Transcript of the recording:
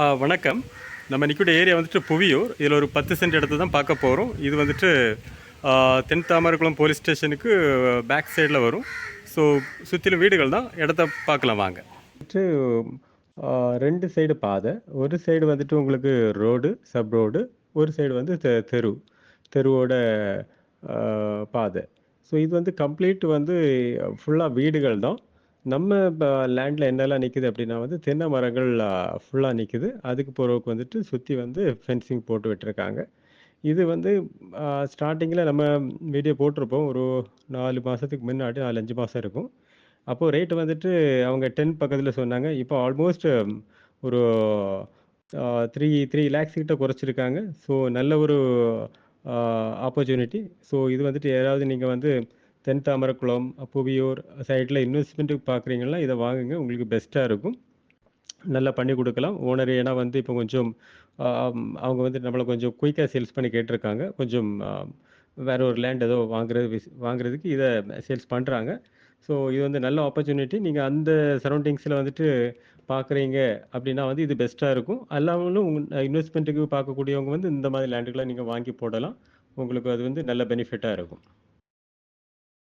ஆ, வணக்கம். நம்ம நிற்கக்கூடிய ஏரியா வந்துட்டு புவியூர். இதில் ஒரு பத்து சென்ட் இடத்த தான் பார்க்க போகிறோம் இது வந்துட்டு தென் தாமரகுளம் போலீஸ் ஸ்டேஷனுக்கு பேக் சைடில் வரும். ஸோ சுற்றிலும் வீடுகள் தான். இடத்த பார்க்கலாம் வாங்க. வந்துட்டு ரெண்டு சைடு பாதை. ஒரு சைடு வந்துட்டு உங்களுக்கு ரோடு சப் ரோடு. ஒரு சைடு வந்து தெ- தெரு. தெருவோட பாதை. ஸோ இது வந்து கம்ப்ளீட் வந்து ஃபுல்லாக வீடுகள் தான். நம்ம லேண்டில் என்னெல்லாம் நிற்குது அப்படின்னா வந்து தென்னை மரங்கள் ஃபுல்லாக நிற்குது அதுக்கு பிறகு வந்துட்டு சுற்றி வந்து ஃபென்சிங் போட்டு விட்டுருக்காங்க. இது வந்து ஸ்டார்டிங்கில் நம்ம வீடியோ போட்டிருப்போம். ஒரு நாலு மாதத்துக்கு முன்னாடி நாலு அஞ்சு மாதம் இருக்கும். அப்போது ரேட்டு வந்துட்டு அவங்க டென் பக்கத்தில் சொன்னாங்க. இப்போ ஆல்மோஸ்ட் ஒரு த்ரீ த்ரீ லேக்ஸ் கிட்ட குறைச்சிருக்காங்க. ஸோ நல்ல ஒரு ஆப்பர்ச்சுனிட்டி ஸோ இது வந்துட்டு யாராவது நீங்கள் வந்து தென் தாமரக்குளம் புவியூர் சைடில் இன்வெஸ்ட்மெண்ட்டுக்கு பார்க்குறீங்கன்னா இதை வாங்குங்க. உங்களுக்கு பெஸ்ட்டாக இருக்கும். நல்லா பண்ணி கொடுக்கலாம். ஓனர் ஏன்னா வந்து இப்போ கொஞ்சம் அவங்க வந்து நம்மளை கொஞ்சம் குயிக்காக சேல்ஸ் பண்ணி கேட்டிருக்காங்க. கொஞ்சம் வேற ஒரு லேண்ட் ஏதோ வாங்குறது வாங்குறதுக்கு இதை சேல்ஸ் பண்ணுறாங்க ஸோ இது வந்து நல்ல ஆப்பர்ச்சுனிட்டி நீங்கள் அந்த சரௌண்டிங்ஸில் வந்துட்டு பார்க்குறீங்க அப்படின்னா வந்து இது பெஸ்ட்டாக இருக்கும். அல்லாமலும் இன்வெஸ்ட்மெண்ட்டுக்கு பார்க்கக்கூடியவங்க வந்து இந்த மாதிரி லேண்டுகளை நீங்கள் வாங்கி போடலாம். உங்களுக்கு அது வந்து நல்ல பெனிஃபிட்டாக இருக்கும்.